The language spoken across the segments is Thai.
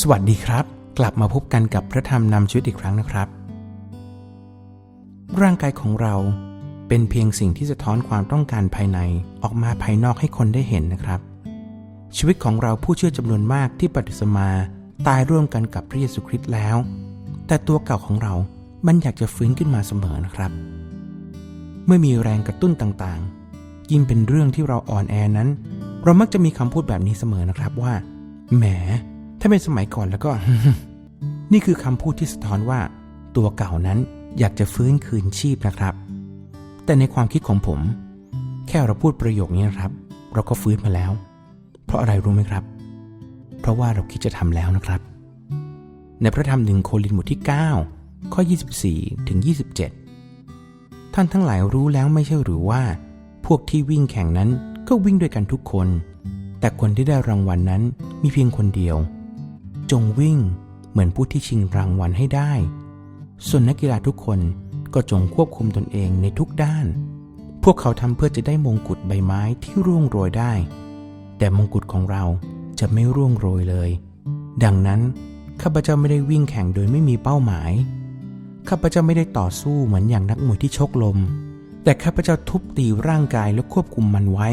สวัสดีครับ กลับมาพบกันกับพระธรรมนำชีวิตอีกครั้งนะครับ ร่างกายของเราเป็นเพียงสิ่งที่สะท้อนความต้องการภายในออกมาภายนอกให้คนได้เห็นนะครับ ชีวิตของเราผู้เชื่อจำนวนมากที่ปฏิสมาตายร่วมกันกับพระเยซูคริสต์แล้ว แต่ตัวเก่าของเรา มันอยากจะฟื้นขึ้นมาเสมอนะครับ เมื่อมีแรงกระตุ้นต่างๆ ยิ่งเป็นเรื่องที่เราอ่อนแอนั้น เรามักจะมีคำพูดแบบนี้เสมอนะครับว่า แหม ถ้าเป็นสมัยก่อนแล้วก็ นี่คือคำพูดที่สะท้อนว่า ตัวเก่านั้นอยากจะฟื้นคืนชีพนะครับ แต่ในความคิดของผม แค่เราพูดประโยคนี้นะครับ เราก็ฟื้นมาแล้ว เพราะอะไรรู้ไหมครับ เพราะว่าเราคิดจะทำแล้วนะครับ ในพระธรรมหนึ่งโครินบทที่ 9 ข้อ 24 ถึง 27 ท่านทั้งหลายรู้แล้วไม่ใช่หรือว่า พวกที่วิ่งแข่งนั้นก็วิ่งด้วยกันทุกคน แต่คนที่ได้รางวัลนนั้นมีเพียงคนเดียว จงวิ่งเหมือนผู้ที่ชิงรางวัลให้ได้ ส่วนนักกีฬาทุกคนก็จงควบคุมตนเองในทุกด้าน พวกเขาทำเพื่อจะได้มงกุฎใบไม้ที่ร่วงโรยได้ แต่มงกุฎของเราจะไม่ร่วงโรยเลย ดังนั้นข้าพเจ้าไม่ได้วิ่งแข่งโดยไม่มีเป้าหมาย ข้าพเจ้าไม่ได้ต่อสู้เหมือนอย่างนักมวยที่ชกลม แต่ข้าพเจ้าทุบตีร่างกายและควบคุมมันไว้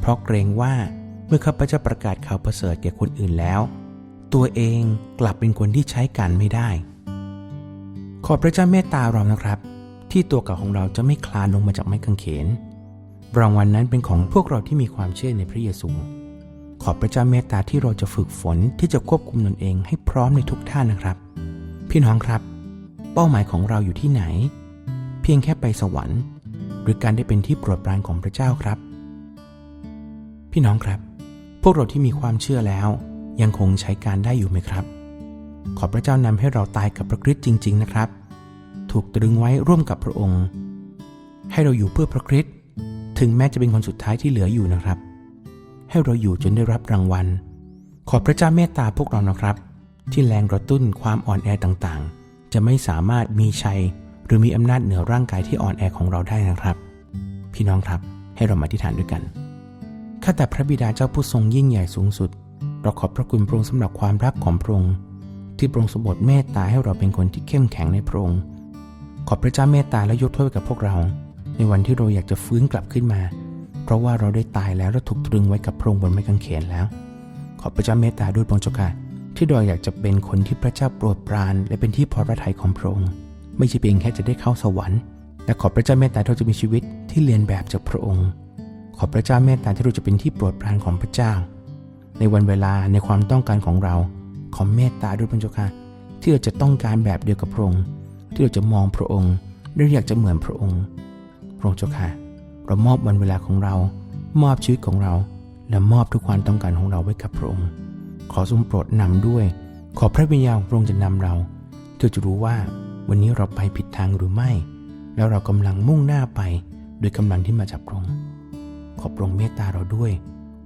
เพราะเกรงว่าเมื่อข้าพเจ้าประกาศข่าวประเสริฐแก่คนอื่นแล้ว ตัวเองกลับเป็นคนที่ใช้การไม่ได้ ขอพระเจ้าเมตตาเรานะครับ ที่ตัวเก่าของเราจะไม่คลานลงมาจากไม้กางเขนรางวัลนนั้นเป็นของพวกเราที่มีความเชื่อในพระเยซู ขอพระเจ้าเมตตาที่เราจะฝึกฝนที่จะควบคุมตนเองให้พร้อมในทุกท่านนะครับ พี่น้องครับ เป้าหมายของเราอยู่ที่ไหน เพียงแค่ไปสวรรค์ หรือการได้เป็นที่โปรดปรานของพระเจ้าครับ พี่น้องครับ พวกเราที่มีความเชื่อแล้ว ยังคงใช้การได้อยู่ไหมครับ ขอพระเจ้านำให้เราตายกับพระคริสต์จริง ๆ นะครับ ถูกตรึงไว้ร่วมกับพระองค์ ให้เราอยู่เพื่อพระคริสต์ถึงแม้จะเป็นคนสุดท้ายที่เหลืออยู่นะครับ ให้เราอยู่จนได้รับรางวัล ขอพระเจ้าเมตตาพวกเรานะครับ ที่แรงกระตุ้นความอ่อนแอต่างๆ จะไม่สามารถมีชัย หรือมีอำนาจเหนือร่างกายที่อ่อนแอของเราได้นะครับ พี่น้องครับให้เรามาอธิษฐานด้วยกันข้าแต่พระบิดาเจ้าผู้ทรงยิ่งใหญ่สูงสุด เราขอบพระคุณพระองค์สำหรับความรักของพระองค์ที่พระองค์สมบทเมตตาให้เราเป็นคนที่เข้มแข็งในพระองค์ขอบพระเจ้าเมตตาและยกโทษกับพวกเรา ในวันที่เราอยากจะฟื้นกลับขึ้นมา เพราะว่าเราได้ตายแล้วและถูกตรึงไว้กับพระองค์บนไม้กางเขนแล้ว ขอบพระเจ้าเมตตาด้วยพระองค์เจ้าค่ะที่เราอยากจะเป็นคนที่พระเจ้าโปรดปราน และเป็นที่พอพระทัยของพระองค์ไม่ใช่เพียงแค่จะได้เข้าสวรรค์แต่ขอบพระเจ้าเมตตาที่เราจะมีชีวิตที่เรียนแบบจากพระองค์ ขอบพระเจ้าเมตตาที่เราจะเป็นที่โปรดปรานของพระเจ้า ในวันเวลาในความต้องการของเรา ขอเมตตาด้วยพระเจ้าค่ะที่เราจะต้องการแบบเดียวกับพระองค์ ที่เราจะมองพระองค์และอยากจะเหมือนพระองค์ พระองค์เจ้าค่ะ เรามอบวันเวลาของเรา มอบชีวิตของเรา และมอบทุกความต้องการของเราไว้กับพระองค์ ขอทรงโปรดนำด้วย ขอพระวิญญาณของพระองค์จะนำเราเพื่อจะรู้ว่าวันนี้เราไปผิดทางหรือไม่ แล้วเรากำลังมุ่งหน้าไปโดยกำลังที่มาจากพระองค์ขอพระองค์เมตตาเราด้วย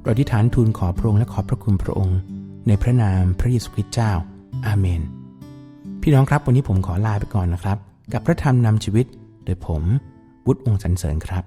เราที่ฐานทูลขอพระองค์และขอบพระคุณพระองค์ ในพระนามพระเยซูคริสต์เจ้า อาเมน พี่น้องครับวันนี้ผมขอลาไปก่อนนะครับ กับพระธรรมนำชีวิต โดยผมวุฒิองค์สรรเสริญครับ